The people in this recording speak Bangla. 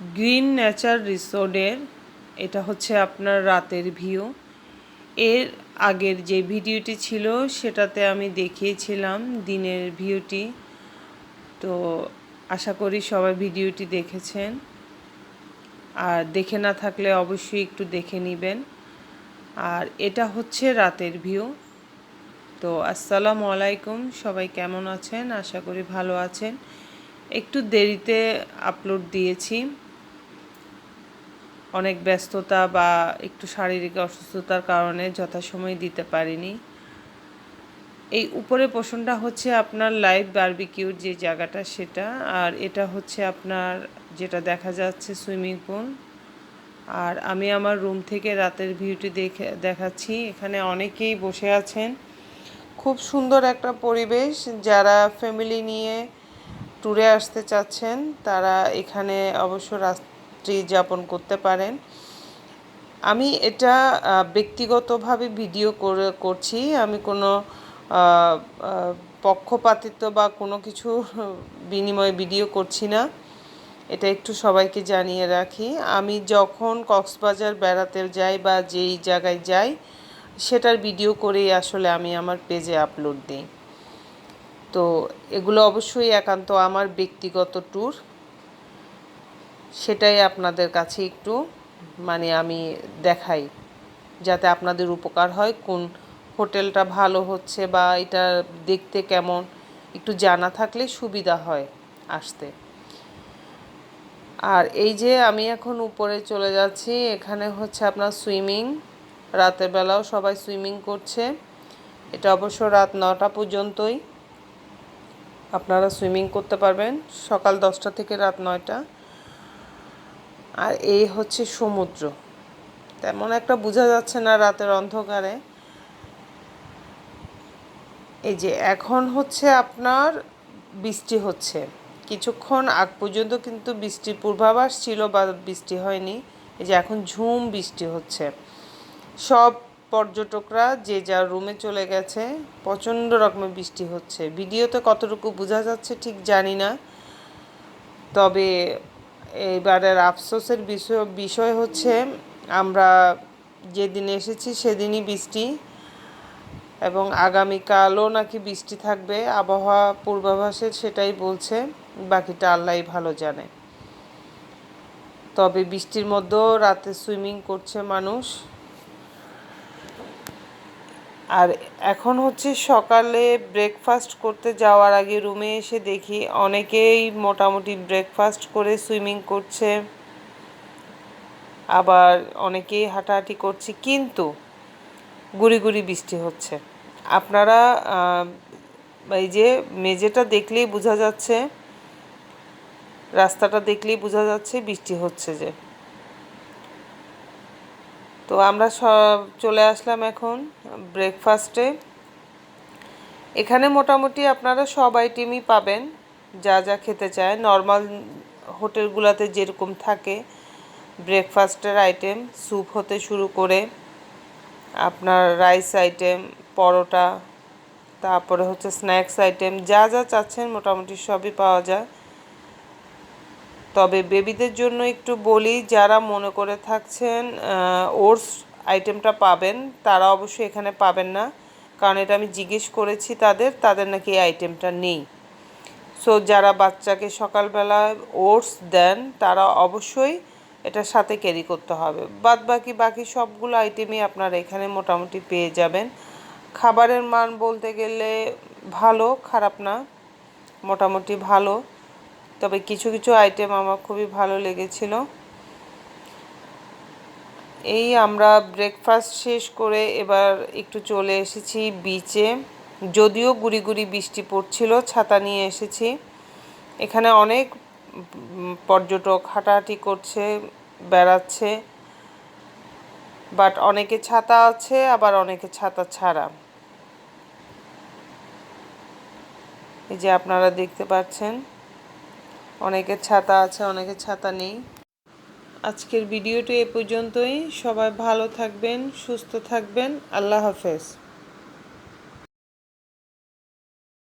গ্রিন নেচার রিসোর্টের, এটা হচ্ছে আপনার রাতের ভিউ। এর আগের যে ভিডিওটি ছিল, সেটাতে আমি দেখিয়েছিলাম দিনের ভিউটি। তো আশা করি সবাই ভিডিওটি দেখেছেন। আর দেখে না থাকলে অবশ্যই একটু দেখে নেবেন। আর এটা হচ্ছে রাতের ভিউ। তো আসসালামু আলাইকুম, সবাই কেমন আছেন? আশা করি ভালো আছেন। একটু দেরিতে আপলোড দিয়েছি। অনেক ব্যস্ততা বা একটু শারীরিক অসুস্থতার কারণে যথাসময়ে দিতে পারিনি। এই উপরে পোষণটা হচ্ছে আপনার লাইভ বার্বিকিউর যে জায়গাটা সেটা, আর এটা হচ্ছে আপনার যেটা দেখা যাচ্ছে সুইমিং পুল আর আমি আমার রুম থেকে রাতের ভিউটি দেখে, দেখাচ্ছি। এখানে অনেকেই বসে আছেন। খুব সুন্দর একটা পরিবেশ। যারা ফ্যামিলি নিয়ে ট্যুরে আসতে চাচ্ছেন, তারা এখানে অবশ্য রাত্রি যাপন করতে পারেন। আমি এটা ব্যক্তিগতভাবে ভিডিও করে, করছি। আমি কোনো পক্ষপাতিত্ব বা কোনো কিছু বিনিময়ে ভিডিও করছি না। এটা একটু সবাইকে জানিয়ে রাখি। আমি যখন কক্সবাজার বেড়াতে যাই বা যেই জায়গায় যাই, সেটার ভিডিও করেই আসলে আমি আমার পেজে আপলোড দিই। তো এগুলো অবশ্যই একান্ত আমার ব্যক্তিগত ট্যুর। সেটাই আপনাদের কাছে একটু মানে আমি দেখাই, যাতে আপনাদের উপকার হয়, কোন হোটেলটা ভালো হচ্ছে বা এটা দেখতে কেমন, একটু জানা থাকলে সুবিধা হয় আসতে। আর এই যে আমি এখন উপরে চলে যাচ্ছি, এখানে হচ্ছে আপনার সুইমিং, রাতের বেলাও সবাই সুইমিং করছে, এটা অবশ্য রাত নটা পর্যন্তই, আপনারা সুইমিং করতে পারবেন, সকাল দশটা থেকে রাত নয়টা। আর এই হচ্ছে সমুদ্র। তেমন একটা বোঝা যাচ্ছে না রাতের অন্ধকারে। এই যে এখন হচ্ছে আপনার বৃষ্টি হচ্ছে। কিছুক্ষণ আগ পর্যন্ত কিন্তু বৃষ্টির পূর্বাভাস ছিল বা বৃষ্টি হয়নি। এই যে এখন ঝুম বৃষ্টি হচ্ছে। সব পর্যটকরা যে যার রুমে চলে গেছে, প্রচণ্ড রকমের বৃষ্টি হচ্ছে। ভিডিওতে কতটুকু বোঝা যাচ্ছে ঠিক জানি না। তবে এবারের আফসোসের বিষয় বিষয় হচ্ছে, আমরা যেদিন এসেছি সেদিনই বৃষ্টি এবং আগামীকালও নাকি বৃষ্টি থাকবে। আবহাওয়া পূর্বাভাসে সেটাই বলছে, বাকিটা আল্লাহ ভালো জানে। তবে বৃষ্টির মধ্যেও রাতে সুইমিং করছে মানুষ। আর এখন হচ্ছে সকালে ব্রেকফাস্ট করতে যাওয়ার আগে রুমে এসে দেখি অনেকেই মোটামুটি ব্রেকফাস্ট করে সুইমিং করছে। আবার অনেকেই হাঁটাহাঁটি করছে, কিন্তু গুড়ি গুড়ি বৃষ্টি হচ্ছে। আপনারা এই যে মেঝেটা দেখলেই বোঝা যাচ্ছে, রাস্তাটা দেখলেই বোঝা যাচ্ছে বৃষ্টি হচ্ছে যে। তো আমরা সব চলে আসলাম এখন ব্রেকফাস্টে এখানে মোটামুটি আপনারা সব আইটেমই পাবেন, যা যা খেতে চায়। নর্মাল হোটেলগুলোতে যেরকম থাকে ব্রেকফাস্টের আইটেম স্যুপ হতে শুরু করে আপনার রাইস আইটেম পরোটা, তারপরে হচ্ছে স্ন্যাক্স আইটেম যা যা চাচ্ছেন মোটামুটি সবই পাওয়া যায়। তবে বেবিদের জন্য একটু বলি, যারা মনে করে থাকছেন ওটস আইটেমটা পাবেন, তারা অবশ্যই এখানে পাবেন না। কারণ এটা আমি জিজ্ঞেস করেছি তাদের তাদের নাকি এই আইটেমটা নেই। সো যারা বাচ্চাকে সকালবেলা ওটস দেন, তারা অবশ্যই এটার সাথে ক্যারি করতে হবে। বাদ বাকি বাকি সবগুলো আইটেমই আপনারা এখানে মোটামুটি পেয়ে যাবেন। খাবারের মান বলতে গেলে ভালো, খারাপ না, মোটামুটি ভালো। তবে কিছু কিছু আইটেম আমার খুবই ভালো লেগেছিল। এই আমরা ব্রেকফাস্ট শেষ করে এবার একটু চলে এসেছি বিচে যদিও গুড়ি গুড়ি বৃষ্টি পড়ছিল, ছাতা নিয়ে এসেছি। এখানে অনেক পর্যটক হাঁটাহাঁটি করছে, বেড়াচ্ছে। বাট অনেকে ছাতা আছে, আবার অনেকে ছাতা ছাড়া। এই যে আপনারা দেখতে পাচ্ছেন। অনেকের ছাতা আছে, অনেকের ছাতা নেই। আজকের ভিডিওটি এ পর্যন্তই। সবাই ভালো থাকবেন, সুস্থ থাকবেন। আল্লাহ হাফেজ।